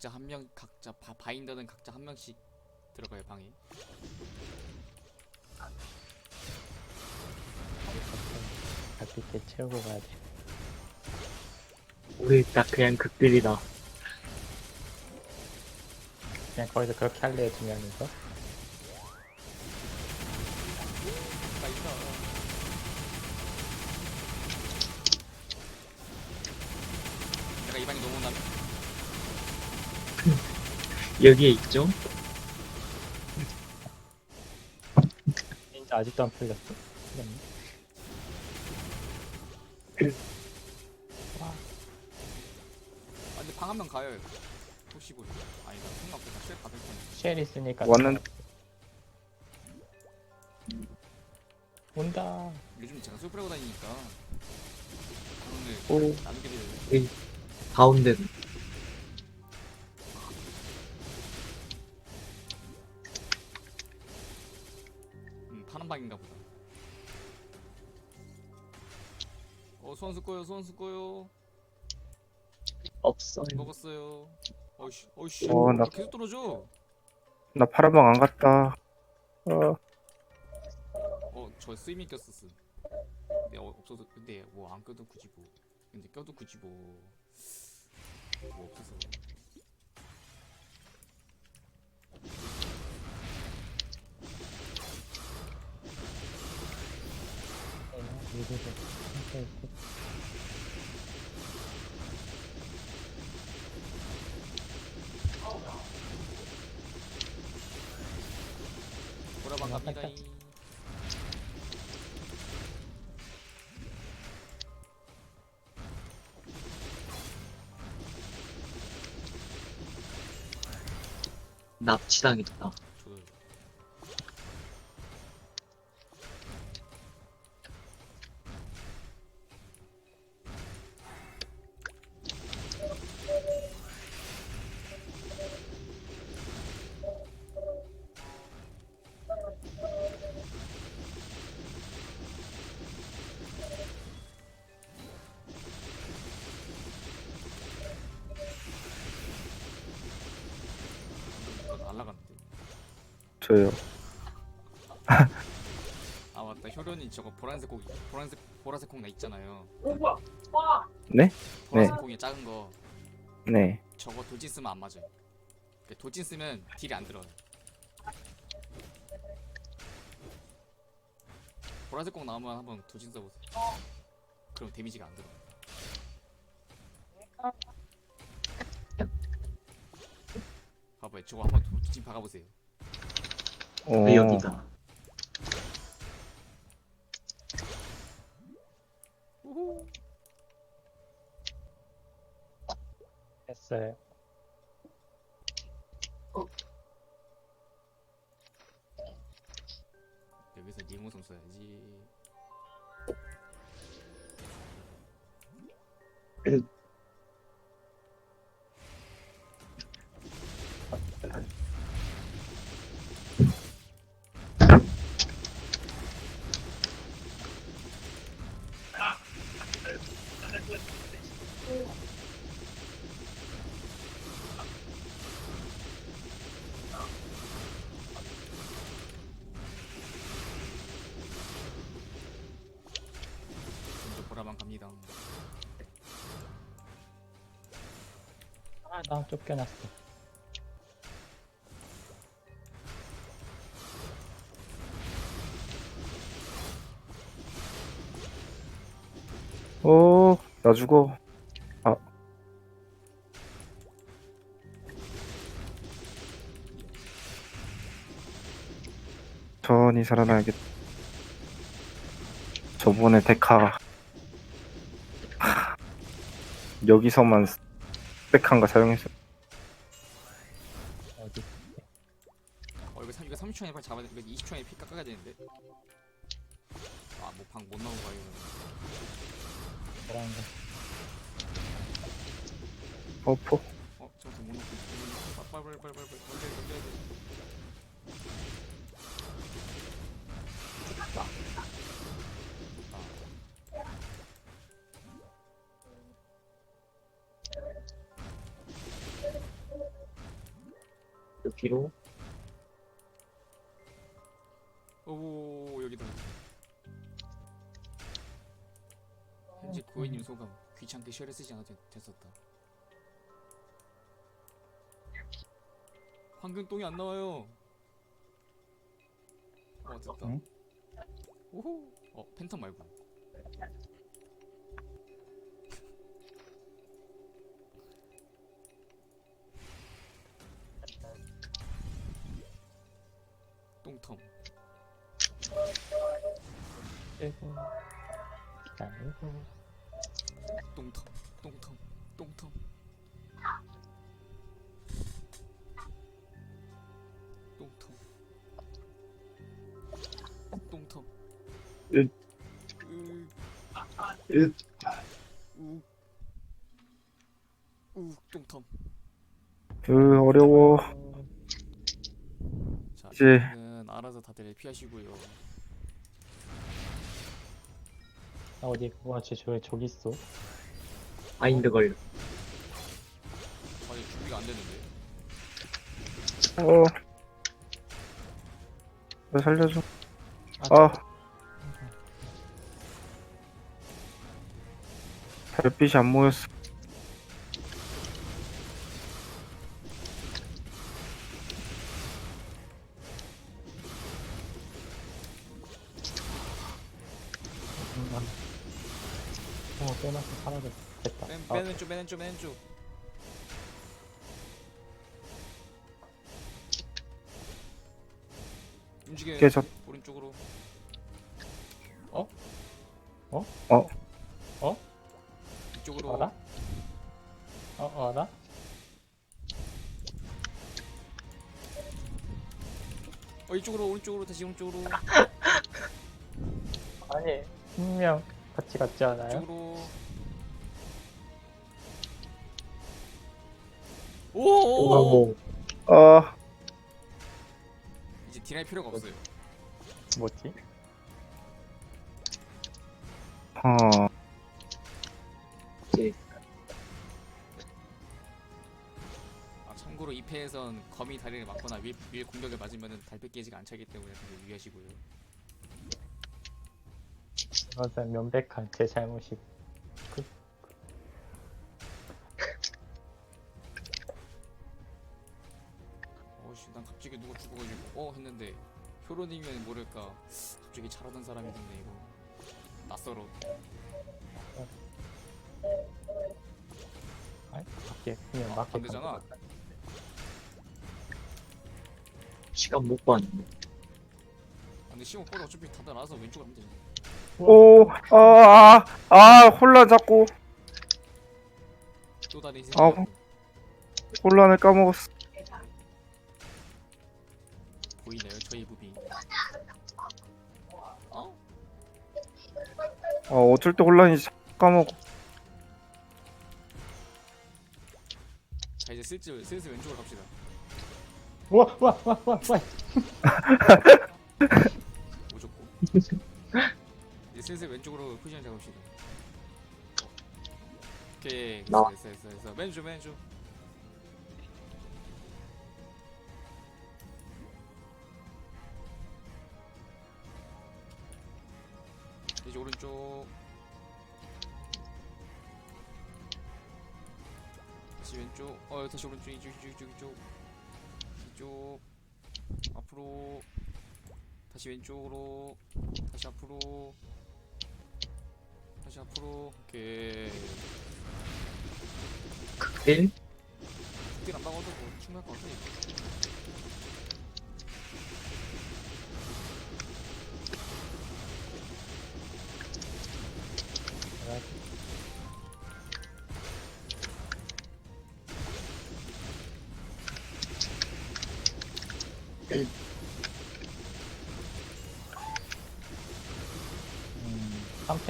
각자 한 명 각자 바, 바인더는 각자 한 명씩 들어가요 방에. 갈빛대 채우고 가야 돼. 우리 딱 그냥 극딜이다. 그냥 거기서 그렇게 할래요, 두 명이서? 여기에 있죠? 진짜 아직도 안 풀렸어? 풀렸네. 아 근데 방 한 명 가요. 혹시 모르. 아니다 생각보다 쉘 받을 거네. 쉘 있으니까. 원은- 온다. 요즘 제가 술 뿌리고 다니니까 오. 나누게 되네. 가운데 음, 파는 방인가 보다. 어, 소환수 꺼요, 소환수 꺼요. 없어요. 먹었어요. 어이씨, 어이씨. 어, 나- 나 계속 떨어져. 나 파란방 안 갔다. 어, 어, 저 스위밍 꼈었어. 근데 어, 없어서, 근데 뭐 안 껴도 굳이 뭐. 근데 껴도 굳이 뭐. 뭐 없어서. 미드도 혼자 있고. 보라방 갑니다. 납치당했다. 저요. 아 맞다 효련이 저거 보라색 콩 보라색 보라색 콩나 있잖아요. 네? 보라색 네. 콩이 작은 거 네. 저거 돌진 쓰면 안 맞아요. 그 돌진 쓰면 딜이 안 들어요. 보라색 콩 나오면 한번 돌진 써보세요. 그럼 데미지가 안 들어. 봐봐요. 저거 한번 도- 돌진 박아보세요. 어, 왜 여기다? 했어요. 여기서 니모성 써야지. 아, 나 쫓겨났어. 어, 나 죽어. 아. 천히 살아나야겠다. 저번에 데카 하, 여기서만 스펙한 거 사용했어. 어디? 어 이거 3, 이거 30초에 빨리 잡아야 돼. 이거 20초에 피 깎아야 되는데. 아뭐 방 못 나오고 가요. 뭐라는 거. 어포. 어 저한테 못못 넣고 빨리 빨리 빨리 빨리 빨리 빨리 빨리 빨리 뒤로. 오 여기다. 현재 고객님 소감 귀찮게 쉘을 쓰지 않아도 됐- 됐었다. 황금 똥이 안 나와요. 어 됐다. 응? 오호. 어 팬텀 말고. 똥텀. 그리고 기다리고 똥텀. 똥텀. 똥텀. 똥텀. 똥텀. 으. 으. 으. 우. 우. 똥텀. 으 어려워 자, 이제- 알아서 다들 피하시고요. 아 어디 와 쟤, 저 저기 있어 마인드 걸려. 아니 준비가 안 되는데. 어. 나 살려줘. 아, 아. 별빛이 안 모였어. 왼쪽, 맨 왼쪽. 움직여. 깨졌- 오른쪽으로. 어? 어? 어? 어? 이쪽으로. 알아? 어 알아? 어 이쪽으로 오른쪽으로 다시 오른쪽으로. 아니 분명 같이 갔지 않아요? 이쪽으로. 오! 오. 아, 이제 딜할 필요가 없어요. 뭐지? 어. 이제 아, 참고로 이 패에선 거미 다리를 맞거나 윌, 윌 공격을 맞으면 달팽이 깨지가 안 차기 때문에 되게 유의하시고요. 그것은 명백한 제 잘못이고 효론이면 모를까. 갑자기 잘하던 사람이 됐네 이거. 낯설어. 아이 맞게 그냥 아, 맞게 안 되잖아. 시간 못 봤는데. 아, 근데 시험 꺼도 어차피 다들 알아서 왼쪽으로 하면 되잖아 오, 아, 아, 아, 혼란 자꾸. 또 다른 아, 인생 혼란을 까먹었어. 아, 어쩔 때 혼란이 자꾸 까먹어. 자 이제 슬슬 슬슬 왼쪽으로 갑시다. 우와 우와 우와 우와 우와. 오졌고. 이제 슬슬 왼쪽으로 포지션 잡읍시다. 오케이 됐어 나와. 됐어 됐어 됐어. 맨쪽 맨쪽 어 다시 오른쪽 이쪽 이쪽 이쪽 이쪽. 이쪽. 앞으로. 다시 왼쪽으로. 다시 앞으로. 다시 앞으로. 오케이. 극딜? 극딜 안 박아도 뭐 충분할 것 같아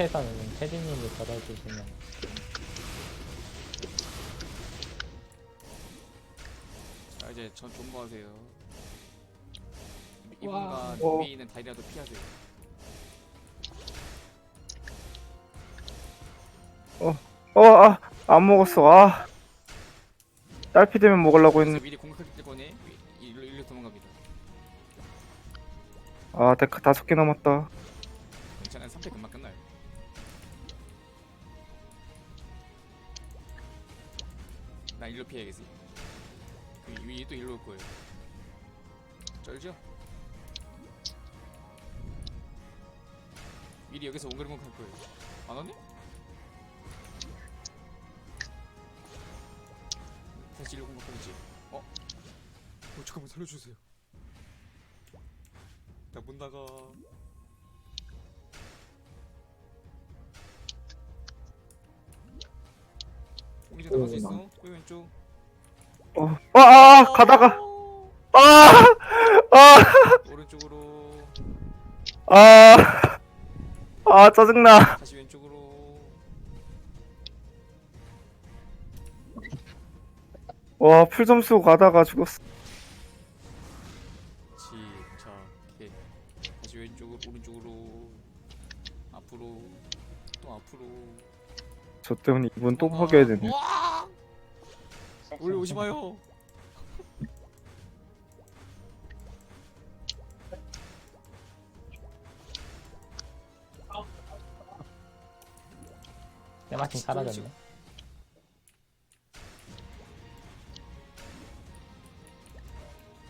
카페에서는 테디님이 걸어주시면 자 아, 이제 전 존버하세요 이분과 와. 위에 어. 있는 다이라도 피하세요 어, 어, 아, 안 먹었어. 아. 딸피 되면 먹으려고 했는데. 미리 공격할 때 거니 이- 일로 일로 도망갑니다 아, 데크 다섯 개 남았다. 나 일로 피해야겠지 그 위에 또 일로 올 거예요 쩔죠? 미리 여기서 옹글옹글 할 거예요 안 왔네? 다시 일로 공격하겠지 어? 어 잠깐만 살려주세요 나 못 나가 이제 나갈 수 있어? 왜 왼쪽? 어, 아, 아 가다가. 아, 아, 오른쪽으로. 아, 아 짜증나. 다시 왼쪽으로. 와 풀 점수 가다가 죽었어. 침착해. 다시 왼쪽으로 오른쪽으로. 앞으로 또 앞으로. 저 때문에 이분 또 먹여야 되네. 와! 올려오지 마요. 때마침 사라졌네.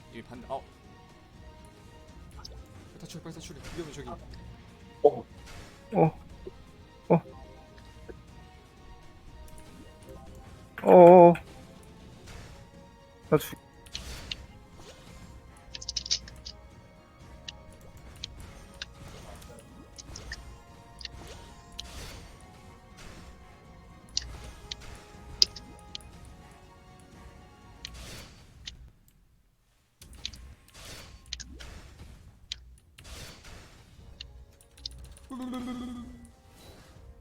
여기 반대 어. 탈출 빨리 탈출해 위험해 저기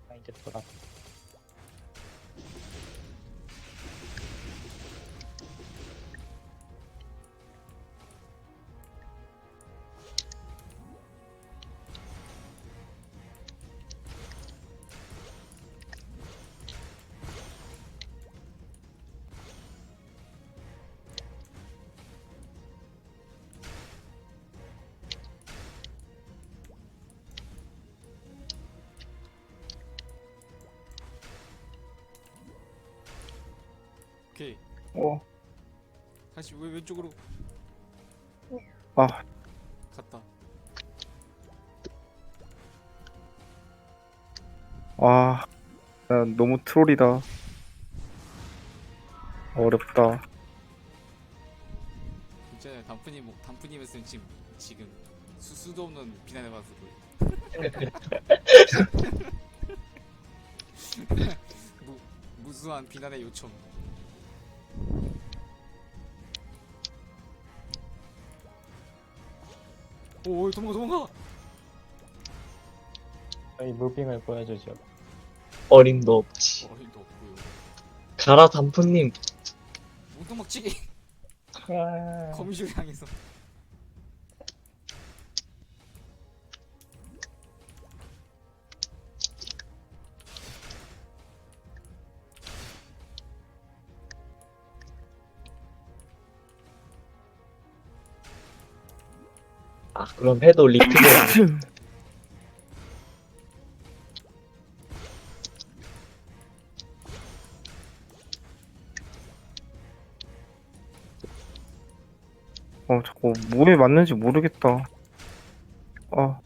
나이 어, 다시 왜 왼쪽으로 아. 갔다. 아, 나 너무 트롤이다. 어렵다. 진짜 단푼이 뭐 단푼이면서 지금 지금 수, 수도 없는 비난을 받을 거예요 무, 무수한 비난의 요청 오 오, 도망가 도망가 저희 무빙을 보여주죠. 어림도 없지. 어림도 없고요 가라 단푸님. 웅덩막치기 아, 거미줄 향해서 그럼 해도 리크가 어, 자꾸 뭐에 맞는지 모르겠다. 아,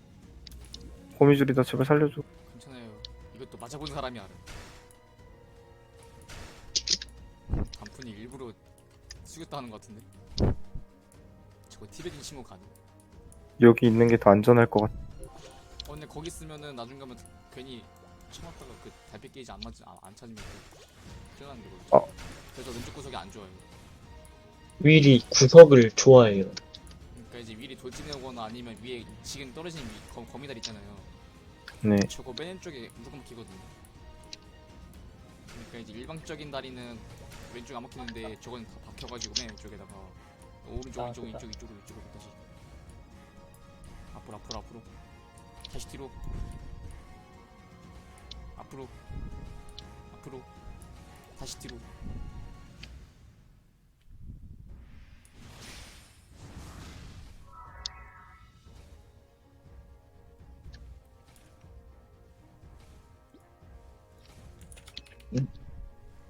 거미줄이다. 제발 살려줘. 괜찮아요 이것도 맞아본 사람이 알아 단푼이 일부러 숙였다 하는 것 같은데 저거 티베긴 신고 가능 여기 있는 게 더 안전할 것 같아. 어 근데 거기 있으면은 나중 가면 괜히 쳐맞다가 그 달빛 게이지 안 맞지 안, 안 찾으면 그 뛰어나는 거거든 어. 그래서 왼쪽 구석이 안 좋아요 윌이 구석을 좋아해요. 그러니까 이제 위리 돌진하거나 아니면 위에 지금 떨어진 위, 검, 거미달 있잖아요 네. 저거 맨 왼쪽에 무조건 먹히거든요 그러니까 이제 일방적인 다리는 왼쪽 안 먹히는데 저건 다 박혀가지고 맨 왼쪽에다가 오른쪽 아, 왼쪽. 왼쪽 이쪽으로 이쪽으로 다시 앞으로 앞으로 앞으로. 다시 뒤로. 앞으로. 앞으로. 다시 뒤로.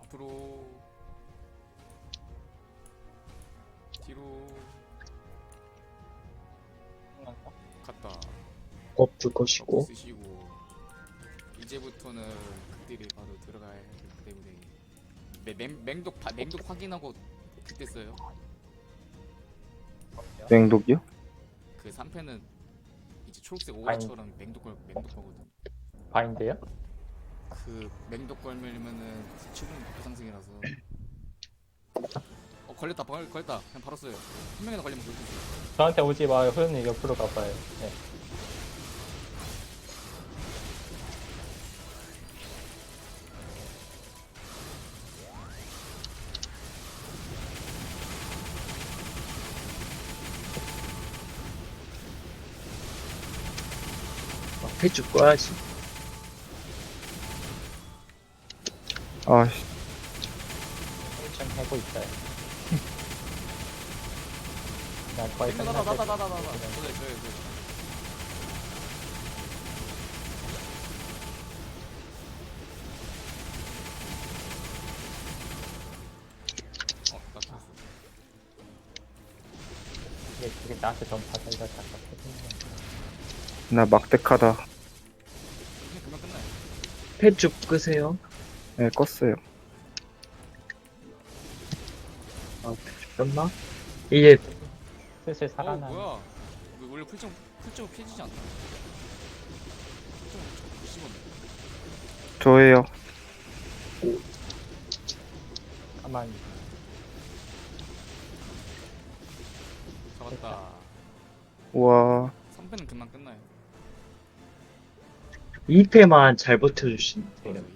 앞으로. 없을 것이고. 이제부터는 극딜이 바로 들어가야 하기 때문에 맹, 맹, 맹독 바- 맹독 확인하고 그때 써요? 맹독이요? 그 3패는 이제 초록색 오가처럼 맹독 걸 맹독 거거든 바인드요? 그 맹독 걸면은 치고는 그 상승이라서. 어 걸렸다. 걸, 걸렸다. 그냥 바로 써요. 한 명이나 걸리면 그렇게 저한테 오지 마요. 호연님 옆으로 가봐요. 네. 해줄 거야지 아씨 엄청 하고 있어요. 나 거의 어, 나. 이게 그게 나한테 전파가 이거 잠깐 나 막대카다. 해줄 끄세요 네 껐어요 아 됐나? 이제 슬슬 어, 살아나. 뭐야? 왜 원래 풀정 풀정 펴지지 않나? 풀정. 저예요 가만히. 잡았다. 우와 3패는 금방 끝나요. 2패만 잘 맞아. 돼요